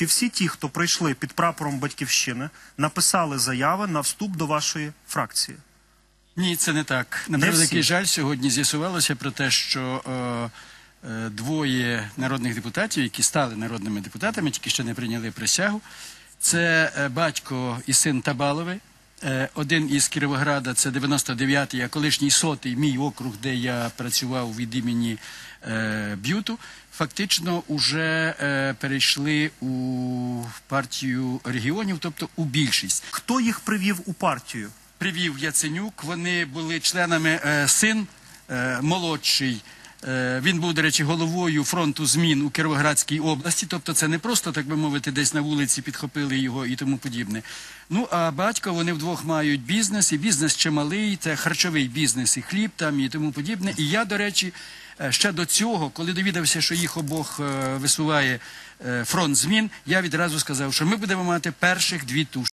Чи всі ті, хто прийшли під прапором батьківщини, написали заяви на вступ до вашої фракції? Ні, це не так. На превеликий жаль, сьогодні з'ясувалося про те, що е, е, двоє народних депутатів, які стали народними депутатами, тільки ще не прийняли присягу. Це е, батько і син Табалови. Е, один із Кіровограда, це 99-й, а колишній сотий, мій округ, де я працював від імені е, Б'юту, фактично уже е, перейшли у партію регіонів, тобто у більшість. Хто їх привів у партію? привів Яценюк. Вони були членами е, син е, молодший. Е, він був, до речі, головою фронту змін у Кіровоградській області. Тобто, це не просто, так би мовити, десь на вулиці підхопили його і тому подібне. Ну а батько вони вдвох мають бізнес, і бізнес чималий, це харчовий бізнес, і хліб там і тому подібне. І я, до речі, е, ще до цього, коли довідався, що їх обох е, висуває фронт змін, я відразу сказав, що ми будемо мати перших дві тушки.